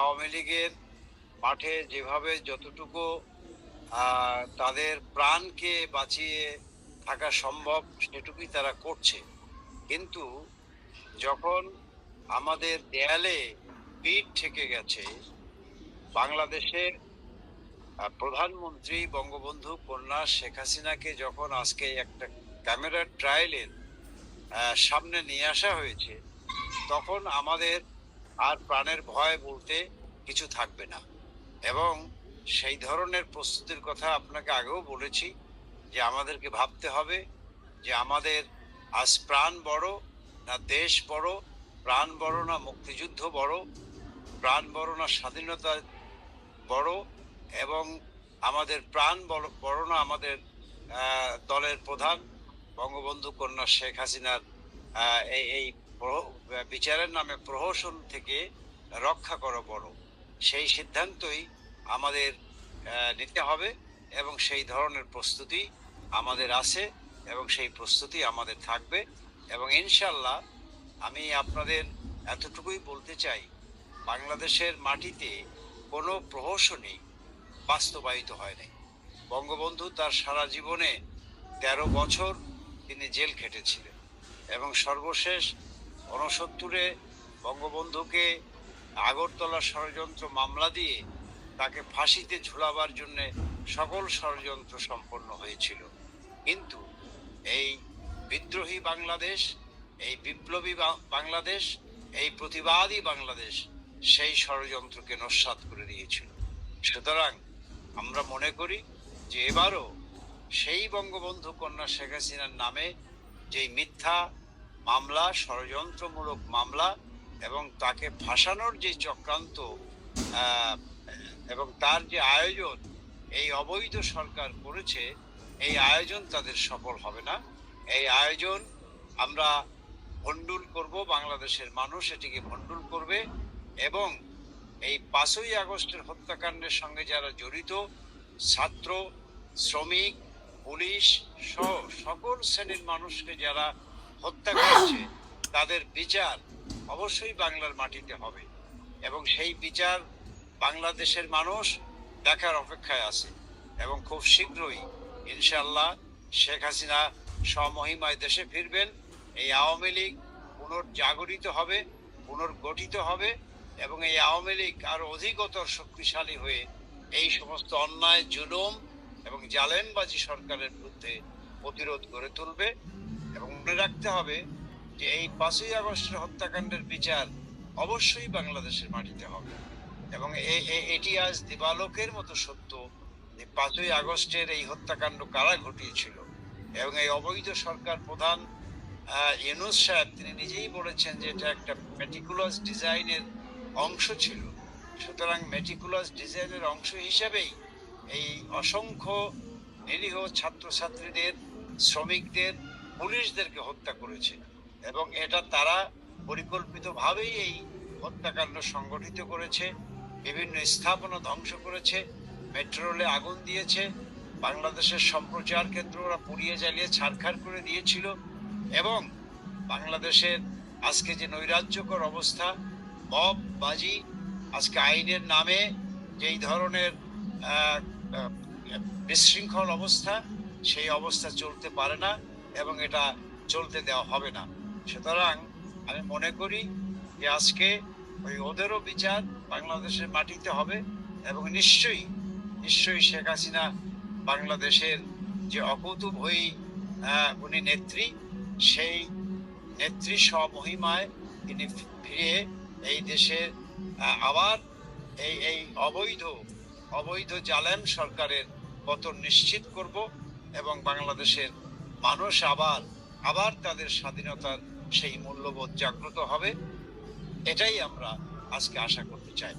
আওয়ামী লীগের মাঠে যেভাবে যতটুকু তাদের প্রাণকে বাঁচিয়ে থাকা সম্ভব সেটুকুই তারা করছে। কিন্তু যখন আমাদের দেয়ালে পিঠ থেকে গেছে, বাংলাদেশের প্রধানমন্ত্রী বঙ্গবন্ধু কন্যা শেখ হাসিনাকে যখন আজকে একটা ক্যামেরার ট্রায়ালের সামনে নিয়ে আসা হয়েছে, তখন আমাদের আর প্রাণের ভয় বলতে কিছু থাকবে না। এবং সেই ধরনের প্রস্তুতির কথা আপনাকে আগেও বলেছি যে আমাদেরকে ভাবতে হবে যে আমাদের আজ প্রাণ বড় না দেশ বড়, প্রাণ বড় না মুক্তিযুদ্ধ বড়, প্রাণ বড় না স্বাধীনতা বড়, এবং আমাদের প্রাণ বড় না আমাদের দলের প্রধান বঙ্গবন্ধু কন্যা শেখ হাসিনার এই বিচারের নামে প্রহসন থেকে রক্ষা করা বড়। সেই সিদ্ধান্তই আমাদের নিতে হবে এবং সেই ধরনের প্রস্তুতি আমাদের আছে এবং সেই প্রস্তুতি আমাদের থাকবে এবং ইনশাল্লাহ আমি আপনাদের এতটুকুই বলতে চাই, বাংলাদেশের মাটিতে কোনো প্রহসনই বাস্তবায়িত হয়নি বঙ্গবন্ধু তার সারা জীবনে তেরো বছর তিনি জেল খেটেছিলেন এবং সর্বশেষ ঊনসত্তরে বঙ্গবন্ধুকে আগরতলা ষড়যন্ত্র মামলা দিয়ে তাকে ফাঁসিতে ঝুলাবার জন্য সকল ষড়যন্ত্র সম্পন্ন হয়েছিল। কিন্তু এই বিদ্রোহী বাংলাদেশ, এই বিপ্লবী বাংলাদেশ, এই প্রতিবাদী বাংলাদেশ সেই ষড়যন্ত্রকে নস্বাত করে দিয়েছিল। সুতরাং আমরা মনে করি যে এবারও সেই বঙ্গবন্ধু কন্যা শেখ হাসিনার নামে যেই মিথ্যা মামলা, ষড়যন্ত্রমূলক মামলা এবং তাকে ফাঁসানোর যে চক্রান্ত এবং তার যে আয়োজন এই অবৈধ সরকার করেছে, এই আয়োজন তাদের সফল হবে না। এই আয়োজন আমরা ভণ্ডুল করব, বাংলাদেশের মানুষ এটিকে ভণ্ডুল করবে এবং এই পাঁচই আগস্টের হত্যাকাণ্ডের সঙ্গে যারা জড়িত, ছাত্র, শ্রমিক, পুলিশ সহ সকল শ্রেণির মানুষকে যারা হত্যা করেছে, তাদের বিচার অবশ্যই বাংলার মাটিতে হবে। এবং সেই বিচার বাংলাদেশের মানুষ দেখার অপেক্ষায় আছে। এবং খুব শীঘ্রই ইনশাল্লাহ শেখ হাসিনা স্বমহিমায় দেশে ফিরবেন। এই আওয়ামী লীগ পুনর্জাগরিত হবে, পুনর্গঠিত হবে এবং এই আওয়ামী লীগ আরও অধিকতর শক্তিশালী হয়ে এই সমস্ত অন্যায়, জুলুম এবং জালেমবাজি সরকারের বিরুদ্ধে প্রতিরোধ গড়ে তুলবে। এবং মনে রাখতে হবে যে এই পাঁচই আগস্টের হত্যাকাণ্ডের বিচার অবশ্যই বাংলাদেশের মাটিতে হবে। এবং এটি আজ দিবালোকের মতো সত্য যে পাঁচই আগস্টের এই হত্যাকাণ্ড কারা ঘটিয়েছিল এবং এই অবৈধ সরকার প্রধান ইউনুস সাহেব তিনি নিজেই বলেছেন যে এটা একটা মেটিকুলাস ডিজাইনের অংশ ছিল। সুতরাং মেটিকুলাস ডিজাইনের অংশ হিসেবেই এই অসংখ্য নিরীহ ছাত্রছাত্রীদের, শ্রমিকদের পুলিশদেরকে হত্যা করেছে এবং এটা তারা পরিকল্পিতভাবেই এই হত্যাকাণ্ড সংগঠিত করেছে, বিভিন্ন স্থাপনা ধ্বংস করেছে মেট্রো আগুন দিয়েছে, বাংলাদেশের সম্প্রচার কেন্দ্র ওরা পুড়িয়ে জ্বালিয়ে ছাড়খাড় করে দিয়েছিল এবং বাংলাদেশের আজকে যে নৈরাজ্যকর অবস্থা, মব, বাজি, আজকে আইনের নামে যেই ধরনের বিশৃঙ্খল অবস্থা, সেই অবস্থা চলতে পারে না। এবং এটা চলতে দেওয়া হবে না। সুতরাং আমি মনে করি যে আজকে ওই ওদেরও বিচার বাংলাদেশের মাটিতে হবে এবং নিশ্চয়ই নিশ্চয়ই শেখ হাসিনা বাংলাদেশের যে অকৌতুভয়ী আহ, উনি নেত্রী সেই নেত্রী স্বমহিমায় তিনি ফিরে এই দেশের আবার এই এই অবৈধ অবৈধ জালেম সরকারের পতন নিশ্চিত করব এবং বাংলাদেশের মানুষ আবার আবার তাদের স্বাধীনতার সেই মূল্যবোধ জাগ্রত হবে, এটাই আমরা আজকে আশা করতে চাই